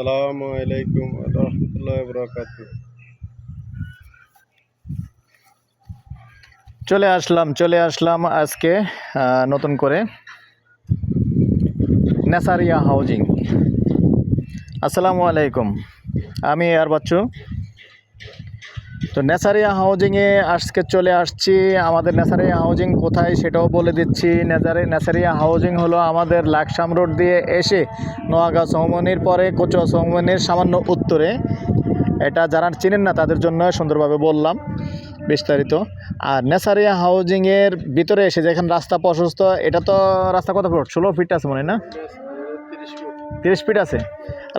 আসসালামু আলাইকুম রহমতুল্লাহ বরকাত চলে আসলাম চলে আসলাম আজকে নতুন করে নেসারিয়া হাউজিং। আসসালামু আলাইকুম। আমি আর বাচ্চু তো নেসারিয়া হাউজিংয়ে আজকে চলে আসছি। আমাদের নেসারিয়া হাউজিং কোথায় সেটাও বলে দিচ্ছি। নেসারি নেসারিয়া হাউজিং হলো আমাদের লাকসাম রোড দিয়ে এসে নোয়াগাঁও সৌমনির পরে কোচো সৌমনির সামান্য উত্তরে। এটা যারা চিনেন না তাদের জন্য সুন্দরভাবে বললাম বিস্তারিত। আর নেসারিয়া হাউজিংয়ের ভিতরে এসে যেখানে রাস্তা প্রশস্ত, এটা তো রাস্তা কত ফুট? ষোলো ফিট আছে মনে না? তিরিশ ফিট আছে।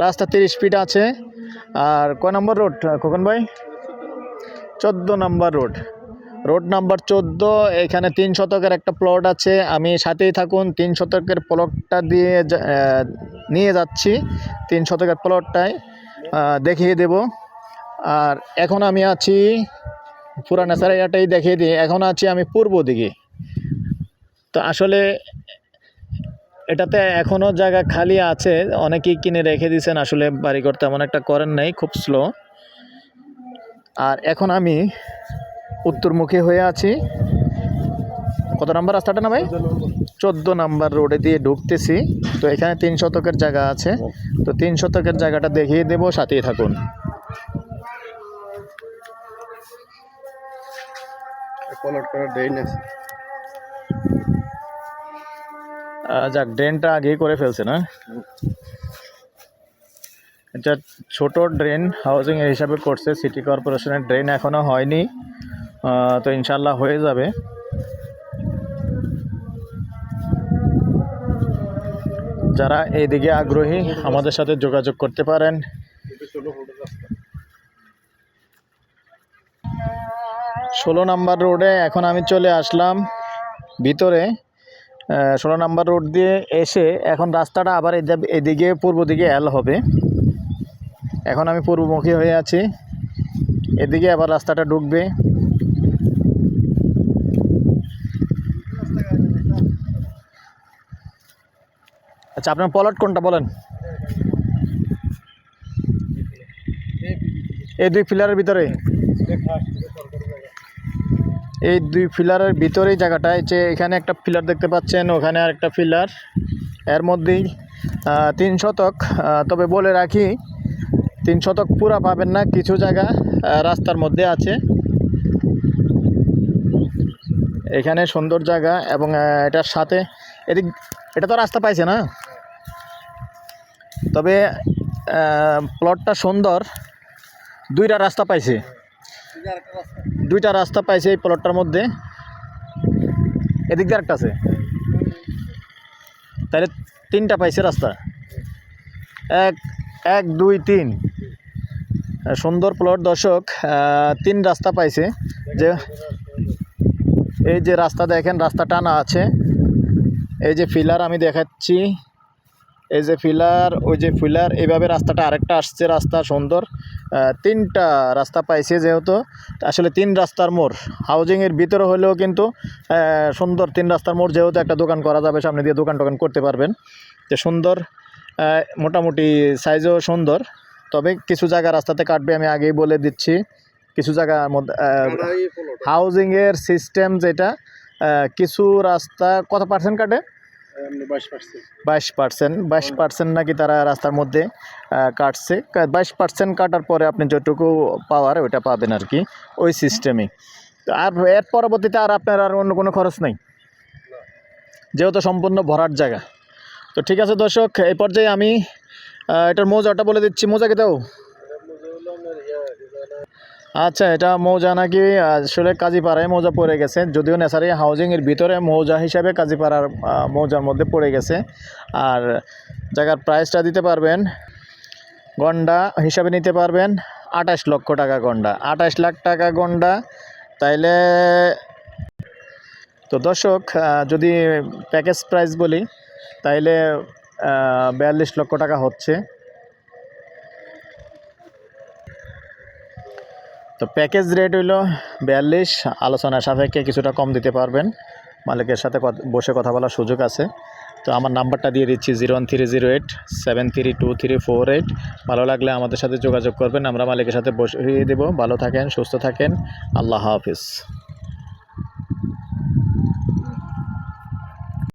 রাস্তা তিরিশ ফিট আছে। আর কয় নম্বর রোড, খোকন ভাই? চোদ্দ নম্বর রোড। রোড নাম্বার চোদ্দ, এখানে তিন শতকের একটা প্লট আছে। আমি সাথেই থাকুন, তিন শতকের প্লটটা দিয়ে নিয়ে যাচ্ছি তিন শতকের প্লটটায়। দেখিয়ে দেব। আর এখন আমি আছি পুরানা সারাইয়াটাই দেখিয়ে দিই। এখন আছি আমি পূর্ব দিকে। তো আসলে এটাতে এখনও জায়গা খালি আছে। অনেকেই কিনে রেখে দিয়েছেন। আসলে বাড়ি বাড়িঘর তেমন একটা করেন নাই, খুব স্লো আর এখন আমি উত্তরমুখী হয়ে আছি। কত নাম্বার রাস্তাটা না ভাই? চোদ্দ নাম্বার রোডে দিয়ে ঢুকতেছি। তো এখানে তিন শতকের জায়গা আছে। তো তিন শতকের জায়গাটা দেখিয়ে দেবো সাথেই থাকুন। যাক ড্রেনটা আগেই করে ফেলছে না? এটা ছোট ড্রেন হাউজিং হিসাবে করছে সিটি কর্পোরেশনের ড্রেন এখনও হয়নি তো ইনশাল্লাহ হয়ে যাবে। যারা এইদিকে আগ্রহী, আমাদের সাথে যোগাযোগ করতে পারেন। ষোলো নাম্বার রোডে এখন আমি চলে আসলাম, ভিতরে ষোলো নাম্বার রোড দিয়ে এসে এখন রাস্তাটা আবার এদিকে, পূর্ব দিকে এল হবে। এখন আমি পূর্বমুখী হয়ে আছি। এদিকে আবার রাস্তাটা ঢুকবে। আচ্ছা আপনার পলট কোনটা বলেন? এই দুই পিলারের ভিতরে? এই দুই ফিলারের ভিতরেই জায়গাটা। যে এখানে একটা ফিলার দেখতে পাচ্ছেন, ওখানে আর একটা ফিলার। এর মধ্যেই তিন শতক। তবে বলে রাখি তিন শতক পুরা পাবেন না, কিছু জায়গা রাস্তার মধ্যে আছে। এখানে সুন্দর জায়গা এবং এটার সাথে এদিক, এটা তো রাস্তা পাইছে না? তবে প্লটটা সুন্দর। দুইটা রাস্তা পাইছে। দুইটা রাস্তা পাইছে এই প্লটটার মধ্যে। এদিক দিয়ে একটা আছে। তাহলে তিনটা পাইছে রাস্তা। এক এক, দুই, তিন। সুন্দর প্লট দর্শক তিন রাস্তা পাইছে। যে এই যে রাস্তা দেখেন, রাস্তা টানা আছে। এই যে ফিলার আমি দেখাচ্ছি। এই যে ফিলার ওই যে ফিলার এইভাবে রাস্তাটা আরেকটা আসছে, রাস্তা সুন্দর। তিনটা রাস্তা পাইছে যেহেতু। আসলে তিন রাস্তার মোড়। হাউজিংয়ের ভিতরে হলেও কিন্তু সুন্দর তিন রাস্তার মোড় যেহেতু একটা দোকান করা যাবে, সামনে দিয়ে দোকান টোকান করতে পারবেন। যে সুন্দর মোটামুটি সাইজও সুন্দর। তবে কিছু জায়গা রাস্তাতে কাটবে আমি আগেই বলে দিচ্ছি। কিছু জায়গার মধ্যে হাউজিংয়ের সিস্টেম যেটা কিছু রাস্তা কত পার্সেন্ট কাটে? বাইশ পার্সেন্ট বাইশ পার্সেন্ট নাকি তারা রাস্তার মধ্যে কাটছে। বাইশ পার্সেন্ট কাটার পরে আপনি যতটুকু পাওয়ার ওইটা পাবেন আর কি ওই সিস্টেমে তো আর এর পরবর্তীতে আর আপনার আর অন্য কোনো খরচ নেই। যেহেতু সম্পূর্ণ ভরার জায়গা। তো ঠিক আছে দর্শক এই পর্যায়ে আমি এটার মৌজাটা বলে দিচ্ছি। মৌজাকে দাও। আচ্ছা এটা মৌজা নাকি, আসলে কাজীপাড়ায় মৌজা পড়ে গেছে। যদিও নেসারি হাউজিংয়ের ভিতরে মৌজা হিসাবে কাজীপাড়ার মৌজার মধ্যে পড়ে গেছে। আর জায়গার প্রাইসটা দিতে পারবেন, গন্ডা হিসাবে নিতে পারবেন, আঠাশ লক্ষ টাকা গন্ডা। আঠাশ লাখ টাকা গন্ডা, তাইলে তো দর্শক যদি প্যাকেজ প্রাইস বলি, তাইলে বিয়াল্লিশ লক্ষ টাকা হচ্ছে। তো প্যাকেজ রেট হইল বিয়াল্লিশ। আলোচনা সাপেক্ষে কিছুটা কম দিতে পারবেন। মালিকের সাথে বসে কথা বলার সুযোগ আছে। তো আমার নাম্বারটা দিয়ে দিচ্ছি zero one three zero eight, seven three two three four eight. ভালো লাগলে আমাদের সাথে যোগাযোগ করবেন। আমরা মালিকের সাথে বসিয়ে দেবো। ভালো থাকেন, সুস্থ থাকেন। আল্লাহ হাফিজ।